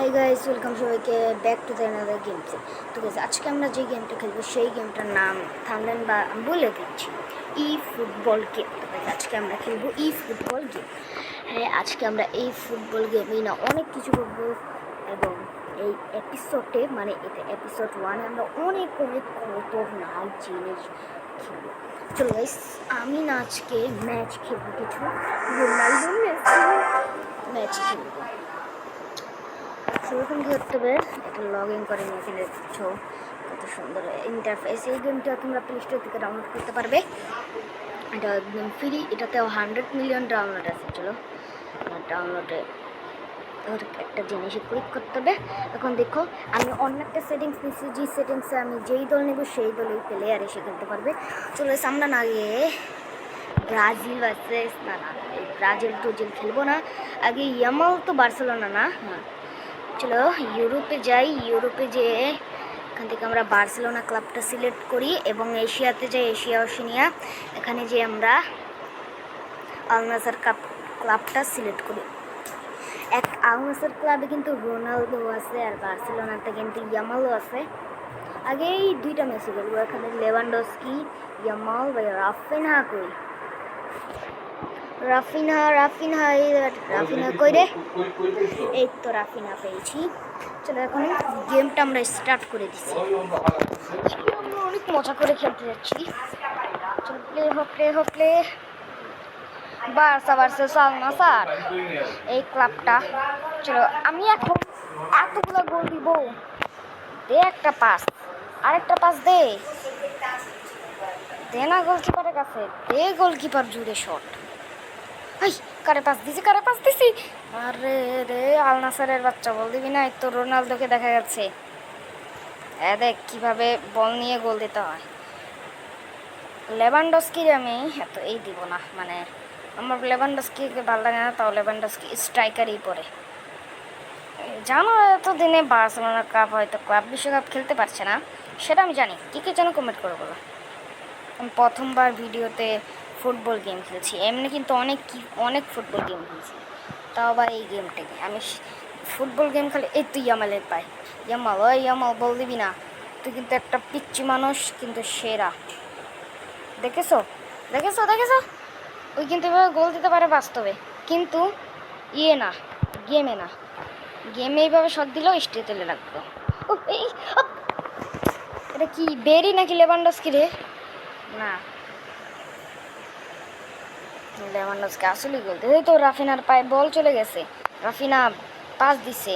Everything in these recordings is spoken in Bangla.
হাই গাইস ওয়েলকাম সবাইকে ব্যাক টু দ্য অ্যানাদার গেমসে তো গাইস আজকে আমরা যে গেমটা খেলব, সেই গেমটার নাম থামলেন বা আমি বলে দিচ্ছি ই ফুটবল গেম তো আজকে আমরা খেলব ই ফুটবল গেম হ্যাঁ আজকে আমরা এই ফুটবল গেমেই না অনেক কিছু করব এবং এই এপিসোডে মানে এটা এপিসোড ওয়ানে আমরা অনেক অনেক খতরনাক জিনিস খেলব। চলো গাইস আমি না আজকে ম্যাচ খেলব কিছু। ম্যাচ খেলব। সেরকম কি করতে হবে? এটা লগ ইন করে নিয়ে এখানে দেখছ কত সুন্দর ইন্টারফেস এই গেমটা তোমরা প্লে স্টোর থেকে ডাউনলোড করতে পারবে। এটা একদম ফ্রি এটাতেও হান্ড্রেড মিলিয়ন ডাউনলোড আছে, চলো। ডাউনলোডে ওর একটা জিনিসে ক্লিক করতে হবে। এখন দেখো, আমি অন্য একটা সেটিংস নিচ্ছি যে সেটিংসে আমি যেই দল নেব, সেই দলেই প্লেয়ার এসে খেলতে পারবে। চলো সামনে না গিয়ে ব্রাজিল ভার্সেস না না ব্রাজিল টোজিল খেলব না। আগে ইয়ামাল তো বার্সেলোনা না? হ্যাঁ। চলো ইউরোপে যাই। ইউরোপে যেয়ে এখান থেকে আমরা বার্সেলোনা ক্লাবটা সিলেক্ট করি এবং এশিয়াতে যাই, এশিয়া, ওশিনিয়া। এখানে যে আমরা আলনাসার কাপ ক্লাবটা সিলেক্ট করি। এক আলনাসার ক্লাবে কিন্তু রোনালদো আছে আর বার্সেলোনাতে কিন্তু ইয়ামালও আছে। আগে এই দুইটা মেসি খেলব, এখানে লেভানডস্কি, ইয়ামাল বা রাফিনহা কই রাফিনহা রাফিনহা এই রাফিনহা কই রে? এই তো রাফিনা পেয়েছি। চলো এখন গেমটা আমরা স্টার্ট করে দিচ্ছি। আমরা অনেক মজা করে খেলতে যাচ্ছি। চলো প্লে হোক প্লে হোক প্লে বার্সা ভার্সেস আল নাসার এই ক্লাবটা। চলো আমি এখন এতগুলো গোল দিব। দে একটা পাস আরেকটা পাস দে। দে না গোলকিপারের কাছে। দে গোলকিপার জুড়ে শট হাই কারে পাস দিছি, কারে পাস দিছি? আরে রে, আল নাসারের বাচ্চা, বল দিবি না তো রোনালদোকে দেখা যাচ্ছে। হ্যাঁ দেখ, কীভাবে বল নিয়ে গোল দিতে হয়। লেভানডস্কির আমি এত এই দিব না মানে আমার লেভানডস্কিকে ভালো লাগে না, তাও লেভানডস্কি স্ট্রাইকারই পড়ে জানো, এতদিনে বার্সেলোনা কাপ হয়তো ক্লাব বিশ্বকাপ খেলতে পারছে না, সেটা আমি জানি। কী কী যেন কমেন্ট করে বলো। প্রথমবার ভিডিওতে ফুটবল গেম খেলছি। এমনি কিন্তু অনেক কি, অনেক ফুটবল গেম খেলছি। তাও আবার এই গেমটাকে। আমি ফুটবল গেম খেলে এই তুই ইয়ামালের পাই। ইয়ামাল, ওই ইয়ামাল বল দিবি না। তুই কিন্তু একটা পিচ্ছি মানুষ, কিন্তু সেরা। দেখেছ? দেখেছ? দেখেছ? ওই কিন্তু এভাবে গোল দিতে পারে বাস্তবে। কিন্তু ইয়ে না, গেমে না। গেমে এইভাবে শট দিলেও লাগতো ও এই এটা কি, বেরি নাকি লেবান্ডাসকি রে? না। লেভানডস্কি আসলে গোল এই তো রাফিনার পায়ে বল চলে গেছে। রাফিনা পাস দিছে।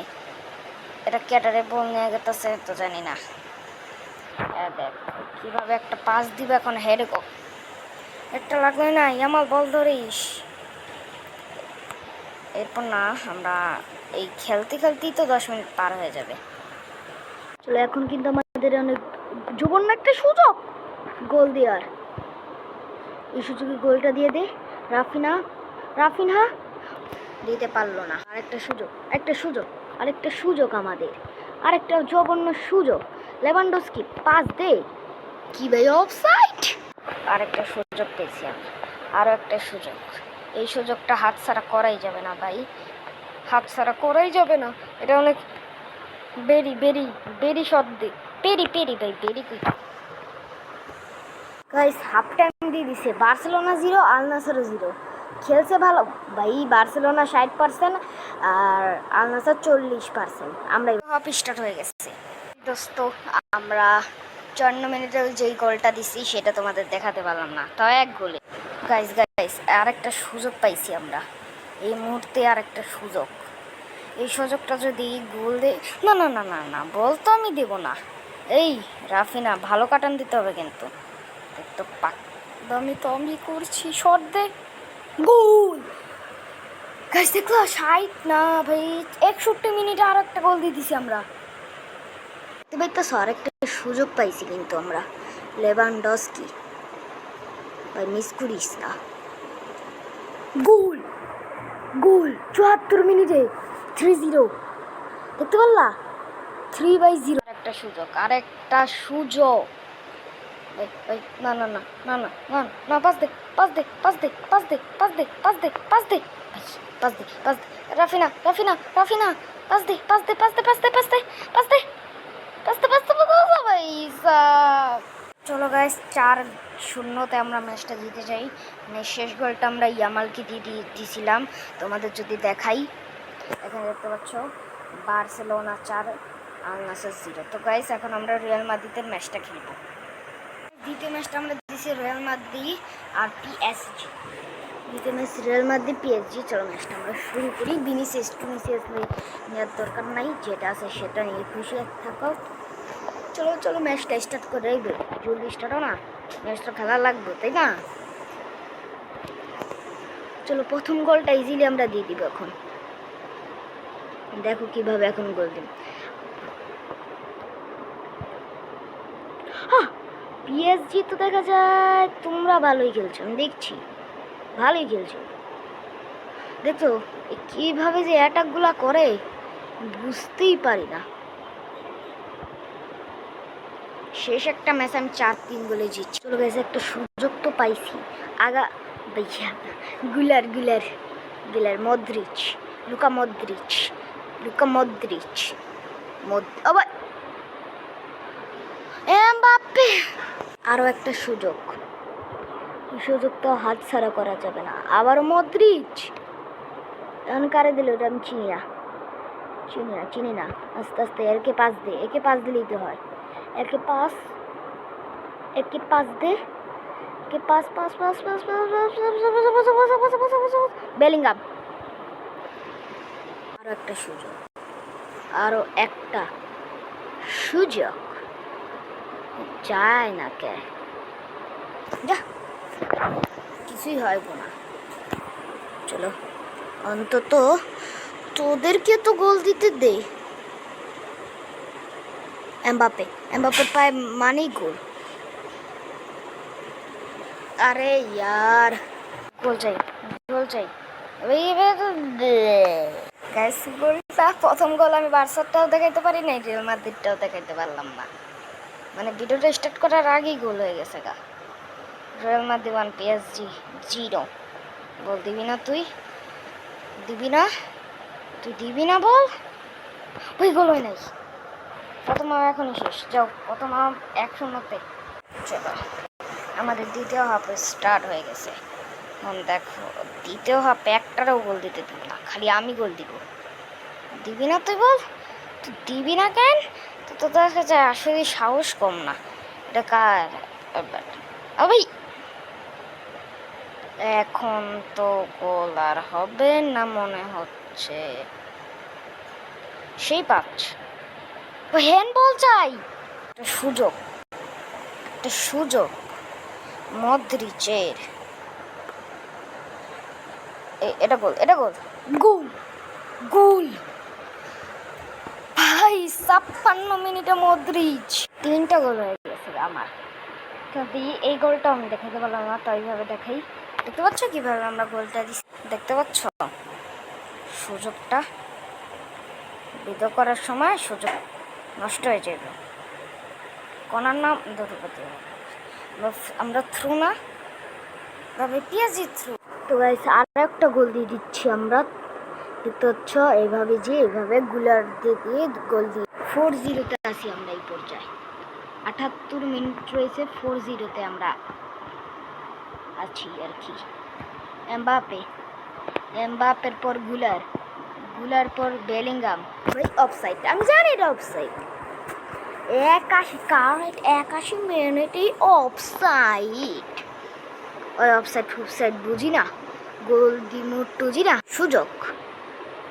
এটা ক্যাটারে বল নিয়ে গেতেছে, তো জানি না। দেখ, কীভাবে একটা পাস দিবে এখন, হেডে একটা লাগবে না, ইয়ামাল বল ধরিস। এরপর না, আমরা এই খেলতে খেলতেই তো দশ মিনিট পার হয়ে যাবে। চলো, এখন কিন্তু আমাদের অনেক জঘন্য একটা সুযোগ। গোল দেওয়ার। এই সুযোগে গোলটা দিয়ে দে। Raphinha Raphinha? দিতে পারল না। আরেকটা সুযোগ, একটা সুযোগ, আরেকটা সুযোগ আমাদের। আরেকটা জঘন্য সুযোগ। লেভানডস্কি, পাস দে। কি ভাই অফসাইড আরেকটা সুযোগ পেয়েছি আমি। আরও একটা সুযোগ। এই সুযোগটা হাতছাড়া করাই যাবে না ভাই। হাতছাড়া করাই যাবে না। এটা অনেক বেরি বেরি বেরি শব্দে। পেরি পেরি ভাই, বেরি কুই? গাইস হাফ টাইম দিয়ে দিছে। বার্সেলোনা জিরো আলনাসারও জিরো খেলছে ভালো। ভাই, বার্সেলোনা ষাট পার্সেন্ট আর আলনাসার চল্লিশ পার্সেন্ট আমরা হাফ স্টার্ট হয়ে গেছে। দোস্ত, আমরা চুয়ান্ন মিনিটে যেই গোলটা দিছি, সেটা তোমাদের দেখাতে পারলাম না। তাও এক গোলে গাইস গাইস আর একটা সুযোগ পাইছি আমরা। এই মুহূর্তে আর একটা সুযোগ। এই সুযোগটা যদি গোল দে না না না না না, বল তো আমি দেবো না। এই, রাফিনা, ভালো কাটান দিতে হবে কিন্তু। তো তো আমি করছি শট দে। গোল! গাছ দেখল ষাট না ভাই একষট্টি মিনিটে আর একটা গোল দিয়ে দিছি আমরা। একটা সুযোগ পাইছি কিন্তু আমরা। লেবান ডস্কি ভাই মিস করিস না। গোল! গোল! চুয়াত্তর মিনিটে থ্রি জিরো দেখতে পারলা? থ্রি বাই জিরো একটা সুযোগ আর একটা সুযোগ। এই, এই, না না না না না না না পাস দে পাস দে পাস দে পাস দে পাস দে পাস দে পাস দে পাস দে পাস দে রাফিনা রাফিনা রাফিনা পাস দে পাস দে পাস দে পাস পাস দে পাস দে ভাই চলো গাইস চার শূন্যতে আমরা ম্যাচটা জিতে যাই মানে শেষ গোলটা আমরা ইয়ামালকে দিয়ে দিয়েছিলাম তোমাদের যদি দেখাই এখানে দেখতে পাচ্ছ বার্সেলোনা চার আল নাসার জিরো তো গাইস এখন আমরা রিয়াল মাদ্রিদের ম্যাচটা খেলব দ্বিতীয় ম্যাচটা আমরা দিয়েছি রিয়াল মাদ্রি আর পিএসজি। দ্বিতীয় ম্যাচ রিয়াল মাদ্রি পিএসজি। চলো ম্যাচটা আমরা শুরু করি। বিনিসিয়াস টুনিসিয়াস নেওয়ার দরকার নাই, যেটা আছে সেটা নিয়ে খুশি থাকো। চলো চলো ম্যাচটা স্টার্ট করে দেবে জলদি স্টার্ট না। ম্যাচটা খেলা লাগবে, তাই না? চলো, প্রথম গোলটা ইজিলি আমরা দিয়ে দিব এখন। দেখো কীভাবে এখন গোল দিন পিএসজি তো দেখা যায় তোমরা ভালোই খেলছো, আমি দেখছি। ভালোই খেলছো। দেখছ, এ কীভাবে যে অ্যাটাকগুলা করে, বুঝতেই পারি না। শেষ একটা ম্যাচ আমি চার তিন গোলে জিতছি। চলো গেছে একটা সুযোগ তো পাইছি। আগা, ভাইয়া, গুলার গুলার গুলার Modric, Luka Modric Luka Modric, মদ, আবার আরও একটা সুযোগ সুযোগ তো হাত ছাড়া করা যাবে না আবার মদ্রিচ এখন কারে দিল ওটা আমি চিনি না চিনি না চিনি না আস্তে আস্তে একে পাস দে একে পাস দিলেই তো হয় একে পাস একে পাস দে একে pass pass pass pass pass Bellingham আরও একটা সুযোগ আরও একটা সুযোগ যায় না কে যা, কিছুই হয় না। চলো, অন্তত তোদেরকে তো গোল দিতে দে এমবাপে এমবাপে পায় মানেই গোল। আরে ইয়ার, গোল চাই গোল চাই। প্রথম গোল আমি বার্সারটাও দেখাইতে পারি নাই, রিয়াল মাদ্রিদটাও দেখাইতে পারলাম না। মানে ভিডিওটা স্টার্ট করার আগেই গোল হয়ে গেছে গা। Real Madrid PSG zero ball দিবি না তুই? দিবি না? তুই দিবি না বল? ওই গোল হয় নাই। প্রথম এখনই শেষ। যাও, প্রথম এক শূন্যতে। চলো, আমাদের দ্বিতীয় হাফ স্টার্ট হয়ে গেছে। এখন দেখো, দ্বিতীয় হাফ একটারও গোল দিতে দিব না, খালি আমি গোল দিব। দিবি না তুই বল? তুই দিবি না কেন? তো তোদের কাছে আসলে সাহস কম না। এটা কার এখন তো গোল আর হবে না মনে হচ্ছে। সেই পাঁচ। ও হ্যান্ড বল চাই! একটা সুযোগ। একটা সুযোগ। মদ্রিচের। এটা গোল এটা গোল। গোল। গোল। ভাই ছাপ্পান্ন মিনিটে মদ্রিচ। তিনটা গোল হয়ে গেছে আমার। কিন্তু এই- গোলটা আমি দেখাতে পারলাম না তো এইভাবে দেখাই। দেখতে পাচ্ছ কীভাবে আমরা গোলটা দিচ্ছি দেখতে পাচ্ছ? সুযোগটা বিদ করার সময় সুযোগ নষ্ট হয়ে যাবে কনার নাম দ্রৌপদী। আমরা থ্রু না। তবে পিয়াজি থ্রু। তো গাইস আর একটা গোল দিয়ে দিচ্ছি আমরা। দেখতে পাচ্ছ এইভাবে যে এইভাবে গুলার দিয়ে গোল দিয়ে ফোর জিরোতে আসি আমরা এই পর্যায়ে। আটাত্তর মিনিট রয়েছে ফোর জিরোতে আমরা আছি আর কি। এমবাপে এমবাপের পরগুলার গুলার পর বেলিংগাম ওই অফসাইড আমি জানি এটা অফসাইড একাশি কারেন্ট একাশি মিনিটেই অফসাইড ওই অফসাইড ফুফসাইড বুঝি না গোল দিমুট টুজি না সুযোগ।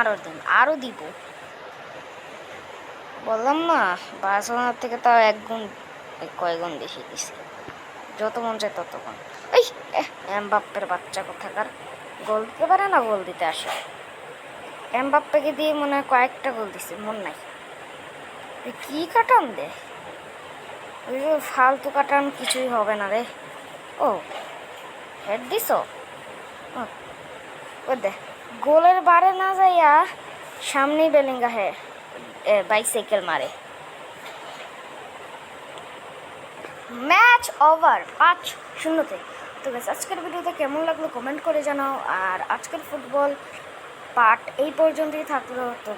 আরও দিন আরও দিব। বললাম না বার্সেলোনার থেকে তাও এক গুণ কয় গুণ বেশি দিছি। যত মন চায় তত গুণ এই এমবাপ্পের বাচ্চা কোথাকার? গোল দিতে পারে না গোল দিতে আসে? এমবাপ্পেকে দিয়ে মনে হয় কয়েকটা গোল দিছে, মন নাই। কি কাটান দে? ফালতু কাটান কিছুই হবে না রে। ও, হেড দিস ও দে। গোলের বারে না যাইয়া সামনেই বেলিঙ্গা হে বাইসাইকেল মারে। ম্যাচ ওভার পাঁচ শূন্যতে। তো ব্যাস আজকের ভিডিওতে কেমন লাগল কমেন্ট করে জানাও। আর আজকের ফুটবল পার্ট এই পর্যন্তই থাকল। তো